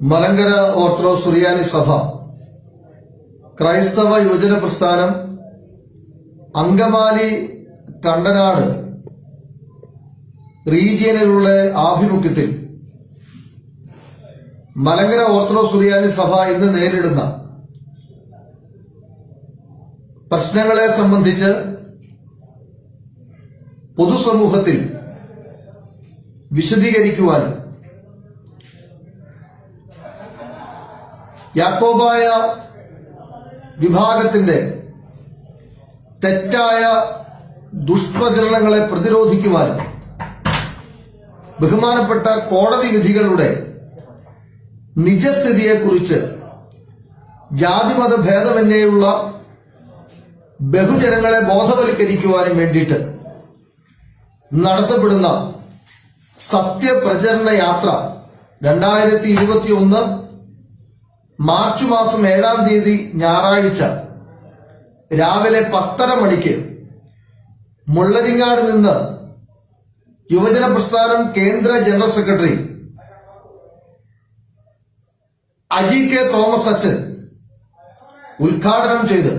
Malankara orthodox സുറിയാനി സഭ ക്രൈസ്തവ യുവജന പ്രസ്ഥാനം അങ്കമാലി കണ്ടനാട് റീജിയനിലുള്ള ആഭിമുഖ്യത്തിൽ മലങ്കര ഓർത്തഡോക്സ് സുറിയാനി സഭ ഇന്ന് നേരിടുന്ന പ്രശ്നങ്ങളെ സംബന്ധിച്ച് പൊതുസമൂഹത്തിൽ വിശദീകരിക്കുവാനും യാക്കോബായ വിഭാഗത്തിന്റെ തെറ്റായ ദുഷ്പ്രചരണങ്ങളെ പ്രതിരോധിക്കുവാനും ബഹുമാനപ്പെട്ട കോടതി വിധികളുടെ നിജസ്ഥിതിയെക്കുറിച്ച് ജാതിമത ഭേദമന്യേയുള്ള ബഹുജനങ്ങളെ ബോധവൽക്കരിക്കുവാനും വേണ്ടിയിട്ട് നടത്തപ്പെടുന്ന സത്യപ്രചരണ യാത്ര രണ്ടായിരത്തി ഇരുപത്തി ഒന്ന് മാർച്ച് മാസം ഏഴാം തീയതി ഞായറാഴ്ച രാവിലെ പത്തര മണിക്ക് മുള്ളരിങ്ങാട് നിന്ന് യുവജന പ്രസ്ഥാനം കേന്ദ്ര general secretary Aji K Thomas അച്ഛൻ ഉദ്ഘാടനം ചെയ്ത്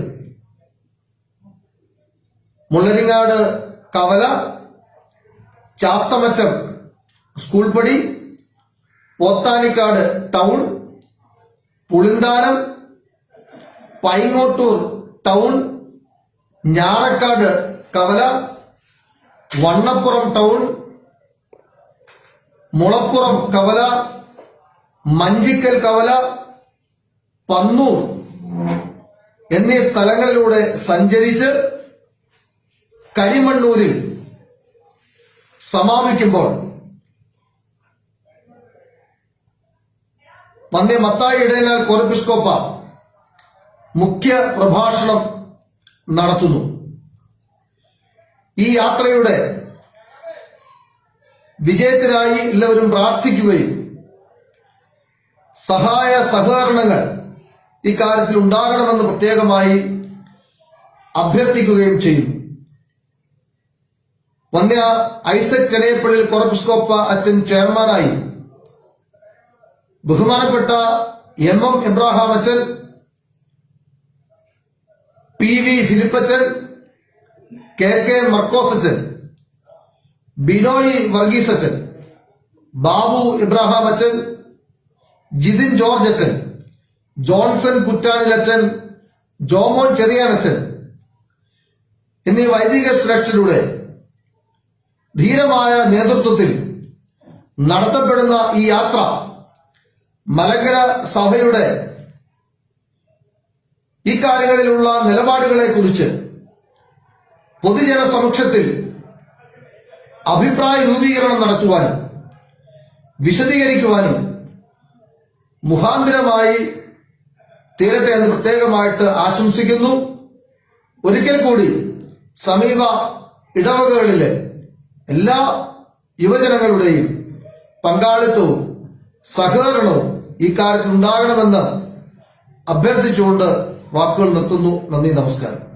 മുള്ളരിങ്ങാട് കവല ചാത്തമറ്റം സ്കൂൾ പടി പോത്താനിക്കാട് ടൗൺ പുളിന്താനം പൈങ്ങോട്ടൂർ ടൗൺ ഞാറക്കാട് കവല വണ്ണപ്പുറം ടൗൺ മുളപ്പുറം കവല മഞ്ചിക്കൽ കവല പന്നൂർ എന്നീ സ്ഥലങ്ങളിലൂടെ സഞ്ചരിച്ച് കരിമണ്ണൂരിൽ സമാപിക്കുമ്പോൾ പന്നി മത്തായി ഇടയനാൽ കോർപ്പിസ്കോപ്പ മുഖ്യ പ്രഭാഷണം നടത്തുന്നു. ഈ യാത്രയുടെ വിജയത്തിനായി എല്ലാവരും പ്രാർത്ഥിക്കുകയും സഹായ സഹകരണങ്ങൾ ഇക്കാര്യത്തിൽ ഉണ്ടാകണമെന്ന് പ്രത്യേകമായി അഭ്യർത്ഥിക്കുകയും ചെയ്യും വന്യ ഐസക് ചെറിയപ്പള്ളിൽ കൊറപ്പിസ്കോപ്പ അച്ഛൻ ചെയർമാനായി ബഹുമാനപ്പെട്ട എം എം ഇബ്രാഹാം അച്ഛൻ പി വി ഫിലിപ്പച്ചൻ കെ കെ മർക്കോസ് അച്ഛൻ ബിനോയ് വർഗീസ് അച്ഛൻ ബാബു ഇബ്രാഹാം അച്ഛൻ ജിതിൻ ജോർജ് അച്ഛൻ ജോൺസൺ കുറ്റാനിൽ അച്ഛൻ ജോമോൻ ചെറിയാൻ അച്ഛൻ എന്നീ വൈദിക ശ്രേഷ്ഠരുടെ ധീരമായ നേതൃത്വത്തിൽ നടത്തപ്പെടുന്ന ഈ യാത്ര മലങ്കര സഭയുടെ ഇക്കാര്യങ്ങളിലുള്ള നിലപാടുകളെ കുറിച്ച് പൊതുജന സമക്ഷത്തിൽ അഭിപ്രായ രൂപീകരണം നടത്തുവാനും വിശദീകരിക്കുവാനും മുഖാന്തരമായി തീരട്ടെ എന്ന് പ്രത്യേകമായിട്ട് ആശംസിക്കുന്നു. ഒരിക്കൽ കൂടി സമീപ ഇടവകകളിലെ എല്ലാ യുവജനങ്ങളുടെയും പങ്കാളിത്തവും സഹകരണവും ഇക്കാര്യത്തിൽ ഉണ്ടാകണമെന്ന് അഭ്യർത്ഥിച്ചുകൊണ്ട് വാക്കുകൾ നിർത്തുന്നു. നന്ദി നമസ്കാരം.